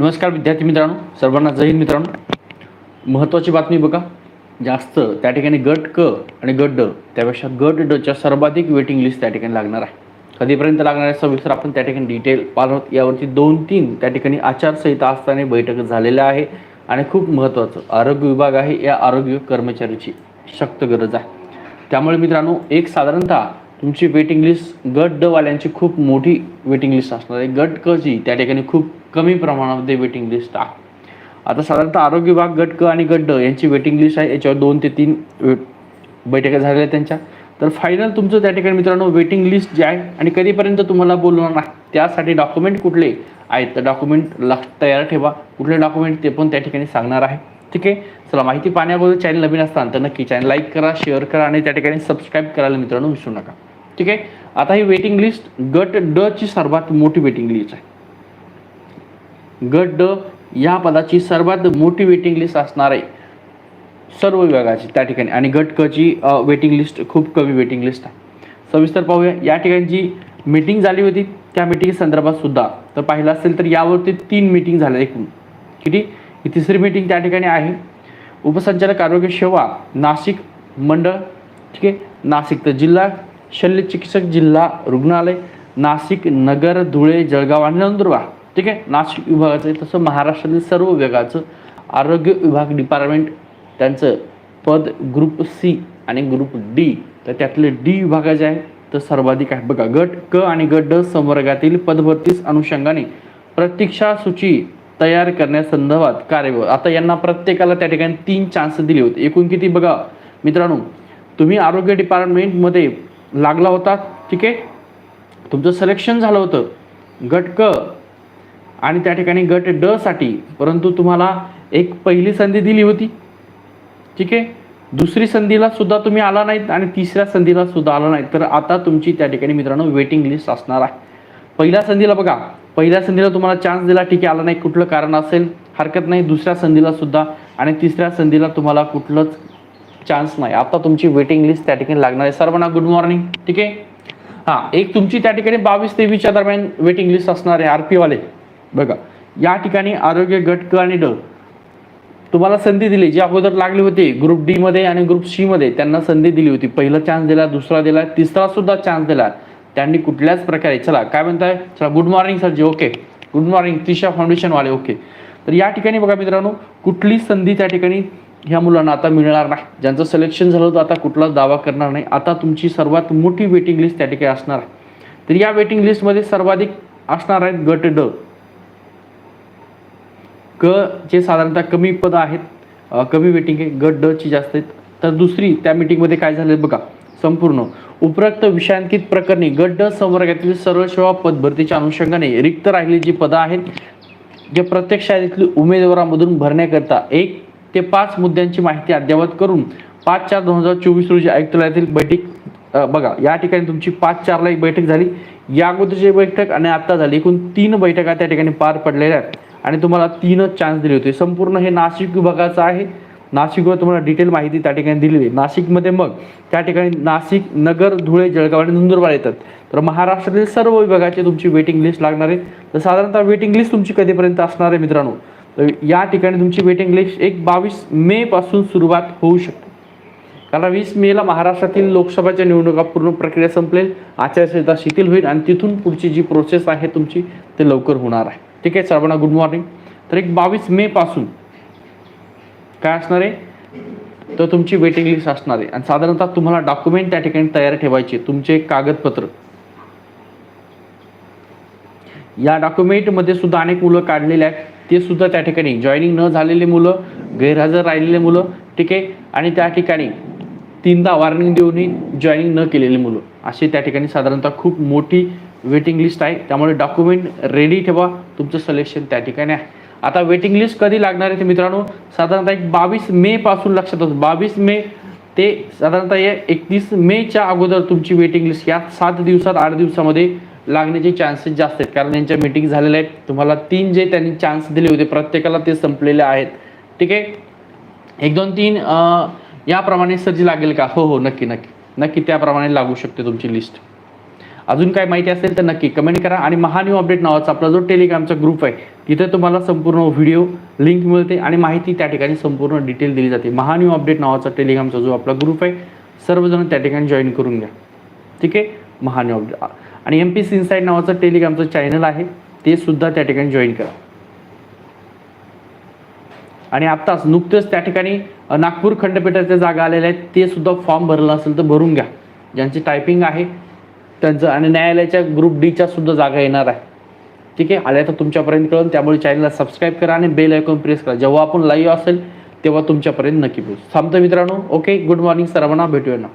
नमस्कार विद्यार्थी मित्रांनो सर्वांना जय हिंद मित्रांनो. महत्त्वाची बातमी बघा. जास्त त्या ठिकाणी गट क आणि गट ड त्यापेक्षा गट डच्या सर्वाधिक वेटिंग लिस्ट त्या ठिकाणी लागणार आहे. कधीपर्यंत लागणार आहे सविस्तर आपण त्या ठिकाणी डिटेल पाहत यावरती दोन तीन त्या ठिकाणी आचारसंहिता असताना बैठक झालेल्या आहे आणि खूप महत्त्वाचं आरोग्य विभाग आहे या आरोग्य कर्मचाऱ्याची सक्त गरज आहे. त्यामुळे मित्रांनो एक साधारणतः तुमची वेटिंग लिस्ट गट ड वाल्यांची खूप मोठी वेटिंग लिस्ट असणार आहे. गट क जी त्या ठिकाणी खूप कमी प्रमाणामध्ये वेटिंग लिस्ट आहे. आता साधारणतः आरोग्य विभाग गट क आणि गट ड यांची वेटिंग लिस्ट आहे. याच्यावर दोन ते तीन बैठका झालेल्या आहेत त्यांच्या. तर फायनल तुमचं त्या ठिकाणी मित्रांनो वेटिंग लिस्ट जे आहे आणि कधीपर्यंत तुम्हाला बोलवणार नाही त्यासाठी डॉक्युमेंट कुठले आहेत तर डॉक्युमेंट लक्ष तयार ठेवा. कुठले डॉक्युमेंट ते पण त्या ठिकाणी सांगणार आहे. ठीक आहे? चला माहिती पाहण्याबरोबर चॅनल नवीन असताना तर नक्की चॅनल लाईक करा शेअर करा आणि त्या ठिकाणी सबस्क्राईब करायला मित्रांनो विसरू नका. ठीक आहे? आता ही वेटिंग लिस्ट गट ड ची सर्वात मोठी वेटिंग लिस्ट आहे. गट ड या पदाची सर्वात मोठी वेटिंग लिस्ट असणार आहे. सर्व विभागाची त्या ठिकाणी. आणि गट क ची वेटिंग लिस्ट खूप कमी वेटिंग लिस्ट आहे. सविस्तर पाहूया. या ठिकाणी जी मीटिंग झाली होती त्या मीटिंग संदर्भात सुद्धा तर पाहिलं असेल तर यावरती तीन मीटिंग झाल्या एकूण. किती? ही तिसरी मीटिंग त्या ठिकाणी आहे. उपसंचालक आरोग्य सेवा नाशिक मंडळ ठीक आहे? नाशिक तर जिल्हा शल्यचिकित्सक जिल्हा रुग्णालय नाशिक नगर धुळे जळगाव आणि नंदुरबार. ठीक आहे? नाशिक विभागाचं आहे तसं महाराष्ट्रातील सर्व विभागाचं आरोग्य विभाग डिपार्टमेंट त्यांचं पद ग्रुप सी आणि ग्रुप डी तर त्यातले डी विभागाचे आहे तर सर्वाधिक आहे बघा गट क आणि गट ड संवर्गातील पदभरतीस अनुषंगाने प्रतीक्षा सूची तयार करण्यासंदर्भात कार्य आता यांना प्रत्येकाला त्या ठिकाणी तीन चान्स दिले होते. एकूण किती? बघा मित्रांनो तुम्ही आरोग्य डिपार्टमेंटमध्ये लागला होता ठीक आहे? तुमचं सिलेक्शन झालं होतं गट क. आणि त्या ठिकाणी गट ड साठी परंतु तुम्हाला एक पहिली संधी दिली होती ठीक आहे? दुसरी संधीला सुद्धा तुम्ही आला नाहीत आणि तिसऱ्या संधीला सुद्धा आला नाहीत. तर आता तुमची त्या ठिकाणी मित्रांनो वेटिंग लिस्ट असणार आहे. पहिल्या संधीला बघा पहिल्या संधीला तुम्हाला चान्स दिला ठीक आहे आला नाही कुठलं कारण असेल हरकत नाही. दुसऱ्या संधीला सुद्धा आणि तिसऱ्या संधीला तुम्हाला कुठलंच चान्स नाही. आता तुमची वेटिंग लिस्ट त्या ठिकाणी लागणार आहे. सर्वांना गुड मॉर्निंग ठीक आहे? हां एक तुमची त्या ठिकाणी बावीस तेवीसच्या दरम्यान वेटिंग लिस्ट असणार आहे आर पी वाले. बघा या ठिकाणी आरोग्य गट क आणि ड. तुम्हाला संधी दिली जी अगोदर लागली होती ग्रुप डी मध्ये आणि ग्रुप सी मध्ये त्यांना संधी दिली होती. पहिला चान्स दिला दुसरा दिला तिसरा सुद्धा चान्स दिला. त्यांनी कुठल्याच प्रकारे चला काय म्हणताय? चला गुड मॉर्निंग सरजी okay good morning Tisha foundation वाले ओके तर या ठिकाणी बघा मित्रांनो कुठली संधी त्या ठिकाणी ह्या मुलांना आता मिळणार नाही. ज्यांचं सिलेक्शन झालं होतं आता कुठलाच दावा करणार नाही. आता तुमची सर्वात मोठी वेटिंग लिस्ट त्या ठिकाणी असणार आहे. तर या वेटिंग लिस्टमध्ये सर्वाधिक असणार आहेत गट ड. क जे साधारणतः कमी पद आहेत कमी वेटिंग आहे गट ड ची जास्त आहेत. तर दुसरी त्या मीटिंगमध्ये काय झालं बघा संपूर्ण. उपरोक्त विषयांकित प्रकरणी गट ड संवर्गातील सर्व सेवा पदभरतीच्या अनुषंगाने रिक्त राहिली जी पदं आहेत जे प्रत्येक शाळेतील उमेदवारामधून भरण्याकरता एक ते पाच मुद्द्यांची माहिती अद्ययावत करून पाच चार दोन हजार चोवीस रोजी आयुक्तालयातील बैठक बघा या ठिकाणी तुमची पाच चारला एक बैठक झाली. या अगोदरची बैठक आणि आता झाली एकूण तीन बैठका त्या ठिकाणी पार पडलेल्या आहेत. आणि तुम्हाला तीनच चान्स दिले होते. संपूर्ण हे नाशिक विभागाचं आहे. नाशिकवर तुम्हाला डिटेल माहिती त्या ठिकाणी दिलेली आहे. नाशिकमध्ये मग त्या ठिकाणी नाशिक नगर धुळे जळगाव आणि नंदुरबार येतात. तर महाराष्ट्रातील सर्व विभागाची तुमची वेटिंग लिस्ट लागणार आहे. तर साधारणतः वेटिंग लिस्ट तुमची कधीपर्यंत असणार आहे मित्रांनो? तर या ठिकाणी तुमची वेटिंग लिस्ट एक बावीस मे पासून सुरुवात होऊ शकते. कारण वीस मेला महाराष्ट्रातील लोकसभाच्या निवडणुका पूर्ण प्रक्रिया संपलेल आचारसंहिता शिथिल होईल आणि तिथून पुढची जी प्रोसेस आहे तुमची ते लवकर होणार आहे. ठीक आहे सर्वांना गुड मॉर्निंग तर एक बावीस मे पासून काय असणार आहे? तर तुमची वेटिंग लिस्ट असणार आहे. आणि साधारणतः तुम्हाला डॉक्युमेंट त्या ठिकाणी तयार ठेवायचे तुमचे कागदपत्र. या डॉक्युमेंटमध्ये सुद्धा अनेक मुलं काढलेले आहेत. ते सुद्धा त्या ठिकाणी जॉईनिंग न झालेले मुलं गैरहजर राहिलेले मुलं ठीक आहे? आणि त्या ठिकाणी तीनदा वॉर्निंग देऊनही जॉईनिंग न केलेली मुलं. असे त्या ठिकाणी साधारणतः खूप मोठी वेटिंग लिस्ट आहे. त्यामुळे डॉक्युमेंट रेडी ठेवा. तुमचं सलेक्शन त्या ठिकाणी आहे. आता वेटिंग लिस्ट कधी लागणार आहे ते मित्रांनो? साधारणतः एक बावीस मे पासून लक्षात असतो. बावीस मे ते साधारणतः या एकतीस मेच्या अगोदर तुमची वेटिंग लिस्ट या सात दिवसात आठ दिवसामध्ये लागण्याचे चान्सेस जास्त आहेत. कारण त्यांच्या मीटिंग झालेल्या आहेत. तुम्हाला तीन जे त्यांनी चान्स दिले होते प्रत्येकाला ते संपलेले आहेत. ठीक आहे? एक दोन तीन याप्रमाणे सर्जी लागेल का? हो हो नक्की नक्की. नक्की त्याप्रमाणे लागू शकते तुमची लिस्ट अजून काय माहिती असेल तर नक्की कमेंट करा. आणि महान्यू अपडेट नावाचा आपला जो टेलिग्रामचा ग्रुप आहे तिथे तुम्हाला संपूर्ण व्हिडिओ लिंक मिळते आणि माहिती त्या ठिकाणी संपूर्ण डिटेल दिली जाते. महान्यू अपडेट नावाचा टेलिग्रामचा जो आपला ग्रुप आहे सर्वजण त्या ठिकाणी जॉईन करून घ्या. ठीक आहे? महान्यू अपडेट आणि एम पी सी इन्साईड नावाचं टेलिग्रामचं चॅनल आहे ते सुद्धा त्या ठिकाणी जॉईन करा. आणि आत्ताच नुकतंच त्या ठिकाणी नागपूर खंडपीठाच्या जागा आलेल्या आहेत ते सुद्धा फॉर्म भरला असेल तर भरून घ्या. ज्यांची टायपिंग आहे त्यांचं आणि न्यायालयाच्या ग्रुप डीच्या सुद्धा जागा येणार आहे. ठीक आहे? आल्या तर तुमच्यापर्यंत कळून त्यामुळे चॅनलला सबस्क्राईब करा आणि बेल आयकॉन प्रेस करा. जेव्हा आपण लाईव्ह असेल तेव्हा तुमच्यापर्यंत नक्की पोहोच थांबतो मित्रांनो. ओके गुड मॉर्निंग सर्वांना. भेटूया ना